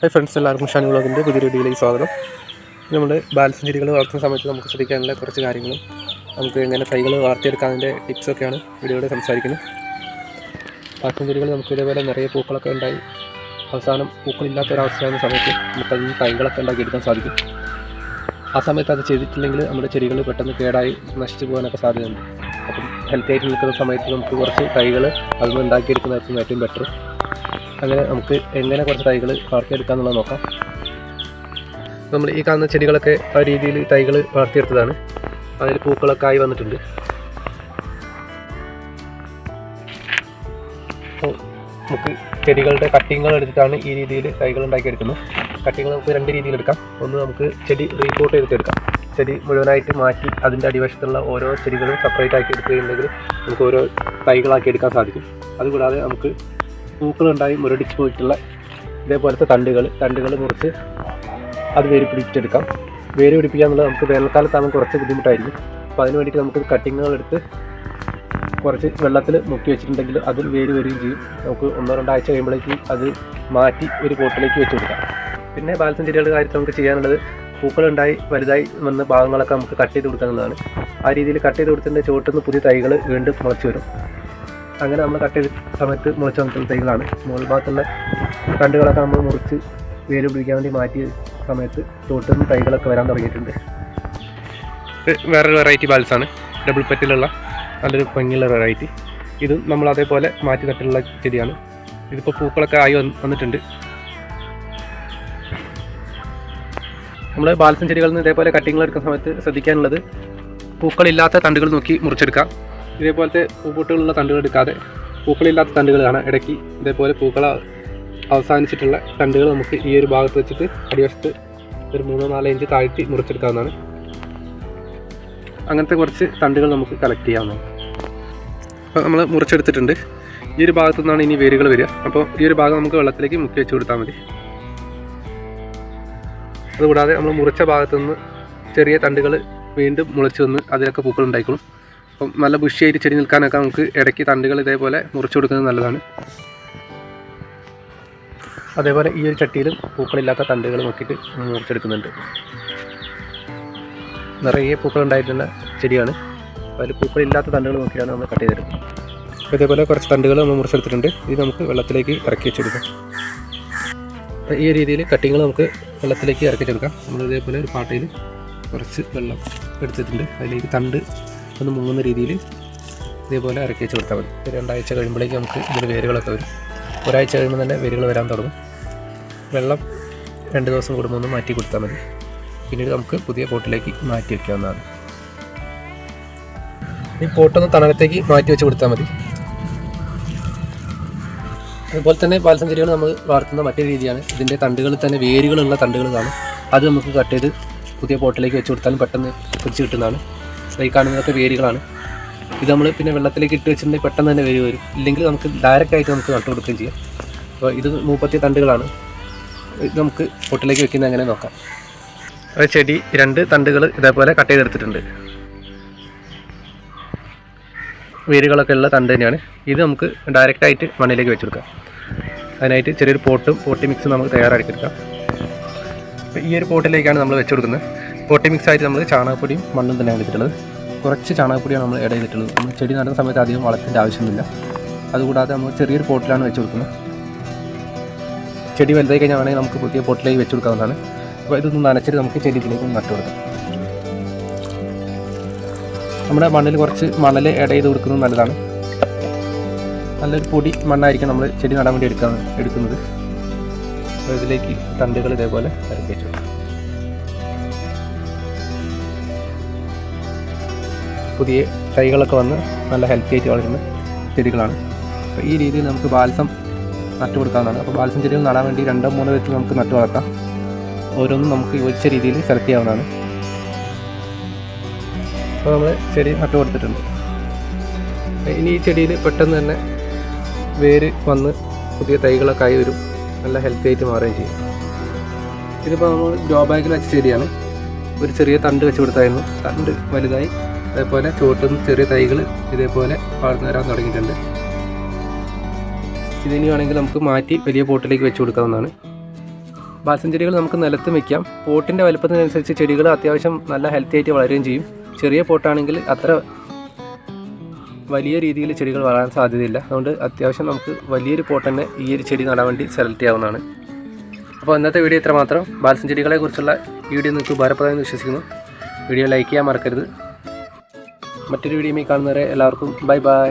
Hi friends എല്ലാവർക്കും ഷാനി വ്ളോഗിന്റെ പുതിയ വീഡിയോയിലേക്ക് സ്വാഗതം. നമ്മൾ ബാലൻസ് ചെടികൾ വളർത്തുന്ന സമയത്ത് നമുക്ക് ശ്രദ്ധിക്കാനുള്ള കുറച്ച് കാര്യങ്ങളും നമുക്ക് എങ്ങനെ തൈകൾ വളർത്തിയെടുക്കാതിന്റെ ടിപ്സൊക്കെയാണ് വീഡിയോയുടെ സംസാരിക്കുന്നത്. ബാലൻസ് ചെടികൾ നമുക്ക് ഇതേപോലെ നിറയെ പൂക്കളൊക്കെ ഉണ്ടായി. അവസാനം പൂക്കളില്ലാത്ത ഒരവസ്ഥയാകുന്ന സമയത്ത് നമുക്ക് അതിൽ തൈകളൊക്കെ ഉണ്ടാക്കിയെടുക്കാൻ സാധിക്കും. ആ സമയത്ത് അത് ചെയ്തിട്ടില്ലെങ്കിൽ നമ്മുടെ ചെടികൾ പെട്ടെന്ന് കേടായി നശിച്ചു പോകാനൊക്കെ സാധ്യതയുണ്ട്. അപ്പം ഹെൽത്തി ആയിട്ട് നിൽക്കുന്ന സമയത്ത് നമുക്ക് കുറച്ച് തൈകൾ അതിൽ നിന്ന് ഉണ്ടാക്കിയെടുക്കുന്നതായിരിക്കും ഏറ്റവും ബെറ്റർ അങ്ങനെ നമുക്ക് എങ്ങനെ കുറച്ച് തൈകൾ വളർത്തിയെടുക്കാമെന്നുള്ളത് നോക്കാം. നമ്മൾ ഈ കാണുന്ന ചെടികളൊക്കെ ആ രീതിയിൽ തൈകൾ വളർത്തിയെടുത്തതാണ്. അതിൽ പൂക്കളൊക്കെ ആയി വന്നിട്ടുണ്ട്. അപ്പോൾ നമുക്ക് ചെടികളുടെ കട്ടിങ്ങൾ എടുത്തിട്ടാണ് ഈ രീതിയിൽ തൈകൾ ഉണ്ടാക്കിയെടുക്കുന്നത്. കട്ടിങ്ങൾ നമുക്ക് രണ്ട് രീതിയിൽ എടുക്കാം. ഒന്ന് നമുക്ക് ചെടി റീപോർട്ട് ചെയ്തിട്ടെടുക്കാം ചെടി മുഴുവനായിട്ട് മാറ്റി അതിന്റെ അടിവശത്തുള്ള ഓരോ ചെടികളും സെപ്പറേറ്റ് ആക്കി എടുക്കുകയുണ്ടെങ്കിൽ നമുക്ക് ഓരോ തൈകളാക്കി എടുക്കാൻ സാധിക്കും. അതുകൂടാതെ നമുക്ക് പൂക്കളുണ്ടായി മുരടിച്ച് പോയിട്ടുള്ള ഇതേപോലത്തെ തണ്ടുകൾ തണ്ടുകൾ മുറിച്ച് അത് വേര് പിടിച്ചെടുക്കാം വേര് പിടിപ്പിക്കുക എന്നുള്ളത് നമുക്ക് വേനൽക്കാലത്താകുമ്പോൾ കുറച്ച് ബുദ്ധിമുട്ടായിരിക്കും. അപ്പോൾ അതിന് വേണ്ടിയിട്ട് നമുക്ക് കട്ടിങ്ങുകൾ എടുത്ത് കുറച്ച് വെള്ളത്തിൽ മുക്കി വെച്ചിട്ടുണ്ടെങ്കിൽ അതിൽ വേര് വരികയും ചെയ്യും. നമുക്ക് ഒന്നോ രണ്ടോ ആഴ്ച കഴിയുമ്പോഴേക്ക് അത് മാറ്റി ഒരു പോട്ടിലേക്ക് വെച്ച് കൊടുക്കാം. പിന്നെ ബാലൻസ് ചെടികളുടെ കാര്യത്തിൽ നമുക്ക് ചെയ്യാനുള്ളത് പൂക്കളുണ്ടായി വലുതായി വന്ന ഭാഗങ്ങളൊക്കെ നമുക്ക് കട്ട് ചെയ്ത് കൊടുക്കാവുന്നതാണ് ആ രീതിയിൽ കട്ട് ചെയ്ത് കൊടുത്തതിന്റെ ചുവട്ടുനിന്ന് പുതിയ തൈകൾ വീണ്ടും മുളച്ച് വരും. അങ്ങനെ നമ്മൾ കട്ട് ചെയ്ത സമയത്ത് മുളച്ച് വന്നിട്ടുള്ള തൈകളാണ്. മുകൾ ഭാഗത്തുള്ള കണ്ടുകളൊക്കെ നമ്മൾ മുറിച്ച് വേര് പിടിക്കാൻ വേണ്ടി മാറ്റിയ സമയത്ത് തോട്ടിൽ നിന്ന് തൈകളൊക്കെ വരാൻ തുടങ്ങിയിട്ടുണ്ട്. വേറൊരു വെറൈറ്റി ബാൽസാണ് ഡബിൾ പെറ്റിലുള്ള നല്ലൊരു ഭംഗിയുള്ള വെറൈറ്റി ഇതും നമ്മൾ അതേപോലെ മാറ്റി നട്ടിട്ടുള്ള ചെടിയാണ്. ഇതിപ്പോൾ പൂക്കളൊക്കെ ആയി വന്ന് വന്നിട്ടുണ്ട്. നമ്മൾ ബാൽസൻ ചെടികളിൽ നിന്ന് ഇതേപോലെ കട്ടിങ്ങൾ എടുക്കുന്ന സമയത്ത് ശ്രദ്ധിക്കാനുള്ളത് പൂക്കളില്ലാത്ത തണ്ടുകൾ നോക്കി മുറിച്ചെടുക്കാം. ഇതേപോലത്തെ പൂപ്പൊട്ടുകളുള്ള തണ്ടുകൾ എടുക്കാതെ പൂക്കളില്ലാത്ത തണ്ടുകൾ കാണാം ഇടയ്ക്ക് ഇതേപോലെ പൂക്കൾ അവസാനിച്ചിട്ടുള്ള തണ്ടുകൾ നമുക്ക് ഈ ഒരു ഭാഗത്ത് വെച്ചിട്ട് അടിവശത്ത് ഒരു മൂന്നോ നാലോ ഇഞ്ച് താഴ്ത്തി മുറിച്ചെടുക്കാവുന്നതാണ്. അങ്ങനത്തെ കുറച്ച് തണ്ടുകൾ നമുക്ക് കളക്ട് ചെയ്യാവുന്നതാണ്. അപ്പോൾ നമ്മൾ മുറിച്ചെടുത്തിട്ടുണ്ട്. ഈ ഒരു ഭാഗത്തു നിന്നാണ് ഇനി വേരുകൾ വരിക. അപ്പോൾ ഈ ഒരു ഭാഗം നമുക്ക് വെള്ളത്തിലേക്ക് മുക്കി വെച്ച് കൊടുത്താൽ മതി. അതുകൂടാതെ നമ്മൾ മുറിച്ച ഭാഗത്തു നിന്ന് ചെറിയ തണ്ടുകൾ വീണ്ടും മുളച്ച് വന്ന് അതിലൊക്കെ പൂക്കൾ ഉണ്ടായിക്കോളും. അപ്പം നല്ല ബുഷിയായിട്ട് ചെടി നിൽക്കാനൊക്കെ നമുക്ക് ഇടയ്ക്ക് തണ്ടുകൾ ഇതേപോലെ മുറിച്ചു കൊടുക്കുന്നത് നല്ലതാണ്. അതേപോലെ ഈ ഒരു ചട്ടിയിലും പൂക്കളില്ലാത്ത തണ്ടുകൾ നോക്കിയിട്ട് മുറിച്ചെടുക്കുന്നുണ്ട്. നിറയെ പൂക്കൾ ഉണ്ടായിട്ടുള്ള ചെടിയാണ്. അതിൽ പൂക്കളില്ലാത്ത തണ്ടുകൾ നോക്കിയാണ് നമ്മൾ കട്ട് ചെയ്തെടുക്കുന്നത്. അപ്പോൾ ഇതേപോലെ കുറച്ച് തണ്ടുകൾ നമ്മൾ മുറിച്ചെടുത്തിട്ടുണ്ട്. ഇത് നമുക്ക് വെള്ളത്തിലേക്ക് ഇറക്കി വെച്ചെടുക്കാം. ഈ രീതിയിൽ കട്ടിങ്ങൾ നമുക്ക് വെള്ളത്തിലേക്ക് ഇറക്കി വെച്ചെടുക്കാം. നമ്മൾ ഇതേപോലെ ഒരു പാട്ടയിൽ കുറച്ച് വെള്ളം എടുത്തിട്ടുണ്ട്. അതിലേക്ക് തണ്ട് ഒന്ന് മുങ്ങുന്ന രീതിയിൽ ഇതേപോലെ ഇറക്കി വെച്ച് കൊടുത്താൽ മതി. രണ്ടാഴ്ച കഴിയുമ്പോഴേക്കും നമുക്ക് ഇതിൽ വേരുകളൊക്കെ വരും. ഒരാഴ്ച കഴിയുമ്പോൾ തന്നെ വേരുകൾ വരാൻ തുടങ്ങും. വെള്ളം രണ്ട് ദിവസം കൂടുമ്പോൾ ഒന്ന് മാറ്റി കൊടുത്താൽ മതി. പിന്നീട് നമുക്ക് പുതിയ പോട്ടിലേക്ക് മാറ്റി വയ്ക്കാവുന്നതാണ് ഈ പോട്ടൊന്ന് തണലത്തേക്ക് മാറ്റി വെച്ച് കൊടുത്താൽ മതി. അതുപോലെ തന്നെ പാൽസം നമ്മൾ വളർത്തുന്ന മറ്റൊരു രീതിയാണ്. ഇതിന്റെ തണ്ടുകളിൽ തന്നെ വേരുകളുള്ള തണ്ടുകൾ കാണും. അത് നമുക്ക് കട്ട് ചെയ്ത് പുതിയ പോട്ടിലേക്ക് വെച്ച് കൊടുത്താലും പെട്ടെന്ന് പിടിച്ച് കിട്ടുന്നതാണ്. അപ്പോൾ ഈ കാണുന്നതൊക്കെ വേരുകളാണ്. ഇത് നമ്മൾ പിന്നെ വെള്ളത്തിലേക്ക് ഇട്ട് വെച്ചിട്ടുണ്ടെങ്കിൽ പെട്ടെന്ന് തന്നെ വേര് വരും. ഇല്ലെങ്കിൽ നമുക്ക് ഡയറക്റ്റ് ആയിട്ട് നമുക്ക് നട്ടു കൊടുക്കുകയും ചെയ്യാം. അപ്പോൾ ഇത് മൂപ്പത്തി തണ്ടുകളാണ്. ഇത് നമുക്ക് പൊട്ടിലേക്ക് വെക്കുന്നത് എങ്ങനെ നോക്കാം. അത് ചെടി രണ്ട് തണ്ടുകൾ ഇതേപോലെ കട്ട് ചെയ്തെടുത്തിട്ടുണ്ട്. വേരുകളൊക്കെ ഉള്ള തണ്ട് തന്നെയാണ്. ഇത് നമുക്ക് ഡയറക്റ്റായിട്ട് മണ്ണിലേക്ക് വെച്ചെടുക്കാം അതിനായിട്ട് ചെറിയൊരു പോട്ടും പോട്ടി മിക്സും നമുക്ക് തയ്യാറാക്കിയെടുക്കാം. അപ്പോൾ ഈ ഒരു പോട്ടിലേക്കാണ് നമ്മൾ വെച്ചു കൊടുക്കുന്നത്. പോട്ടി മിക്സ് ആയിട്ട് നമ്മൾ ചാണകപ്പൊടിയും മണ്ണും തന്നെയാണ് എടുത്തിട്ടുള്ളത്. കുറച്ച് ചാണകപ്പൊടിയാണ് നമ്മൾ ഇട ചെയ്തിട്ടുള്ളത്. നമ്മൾ ചെടി നടുന്ന സമയത്ത് അധികം വളത്തിന്റെ ആവശ്യമൊന്നുമില്ല. അതുകൂടാതെ നമ്മൾ ചെറിയൊരു പോട്ടിലാണ് വെച്ച് കൊടുക്കുന്നത്. ചെടി വലുതായി കഴിഞ്ഞാൽ നമുക്ക് പുതിയ പോട്ടിലേക്ക് വെച്ച് കൊടുക്കാവുന്നതാണ്. അപ്പോൾ ഇതൊന്നും നനച്ചിട്ട് നമുക്ക് ചെടിയിലേക്ക് നട്ടു കൊടുക്കാം. നമ്മുടെ മണ്ണിൽ കുറച്ച് മണൽ ഇട ചെയ്ത് കൊടുക്കുന്നത് നല്ലതാണ്. നല്ലൊരു പൊടി മണ്ണായിരിക്കും നമ്മൾ ചെടി നടാൻ വേണ്ടി എടുക്കാൻ എടുക്കുന്നത്. അപ്പോൾ ഇതിലേക്ക് തണ്ടുകൾ ഇതേപോലെ ഇറക്കി വെച്ചു പുതിയ തൈകളൊക്കെ വന്ന് നല്ല ഹെൽത്തി ആയിട്ട് വളരുന്ന ചെടികളാണ്. അപ്പോൾ ഈ രീതിയിൽ നമുക്ക് ബാൽസം നട്ടു കൊടുക്കാവുന്നതാണ്. അപ്പോൾ ബാൽസം ചെടികൾ നടാൻ വേണ്ടി രണ്ടോ മൂന്നോ വെച്ച് നമുക്ക് നട്ടു വളർത്താം. ഓരോന്നും നമുക്ക് യോജിച്ച രീതിയിൽ സെലക്ട് ചെയ്യാവുന്നതാണ്. അപ്പോൾ നമ്മൾ ചെടി നട്ടു കൊടുത്തിട്ടുണ്ട്. ഇനി ഈ ചെടിയിൽ പെട്ടെന്ന് തന്നെ വേര് വന്ന് പുതിയ തൈകളൊക്കെ ആയി വരും. നല്ല ഹെൽത്തി ആയിട്ട് മാറുകയും ചെയ്യും. ഇതിപ്പോൾ നമ്മൾ ഗ്രോ ബാഗിൽ വെച്ച ചെടിയാണ്. ഒരു ചെറിയ തണ്ട് വെച്ച് കൊടുത്തായിരുന്നു. തണ്ട് വലുതായി അതേപോലെ ചുവട്ടും ചെറിയ തൈകൾ ഇതേപോലെ വളർന്നു വരാൻ തുടങ്ങിയിട്ടുണ്ട്. ഇതിനി വേണമെങ്കിൽ നമുക്ക് മാറ്റി വലിയ പോട്ടിലേക്ക് വെച്ച് കൊടുക്കാവുന്നതാണ്. ബാൽസം ചെടികൾ നമുക്ക് നിലത്തും വെക്കാം. പോട്ടിന്റെ വലുപ്പത്തിനനുസരിച്ച് ചെടികൾ അത്യാവശ്യം നല്ല ഹെൽത്തി ആയിട്ട് വളരുകയും ചെയ്യും. ചെറിയ പോട്ടാണെങ്കിൽ അത്ര വലിയ രീതിയിൽ ചെടികൾ വളരാൻ സാധ്യതയില്ല. അതുകൊണ്ട് അത്യാവശ്യം നമുക്ക് വലിയൊരു പോട്ട് തന്നെ ഈ ഒരു ചെടി നടാൻ വേണ്ടി സെലക്ട് ചെയ്യാവുന്നതാണ്. അപ്പോൾ ഇന്നത്തെ വീഡിയോ ഇത്ര മാത്രം ബാൽസം ചെടികളെ കുറിച്ചുള്ള വീഡിയോ നിങ്ങൾക്ക് ഉപകാരപ്രദമെന്ന് വിശ്വസിക്കുന്നു. വീഡിയോ ലൈക്ക് ചെയ്യാൻ മറക്കരുത്. മറ്റൊരു വീഡിയോയിൽ കാണുന്നവരെ എല്ലാവർക്കും ബൈ ബൈ.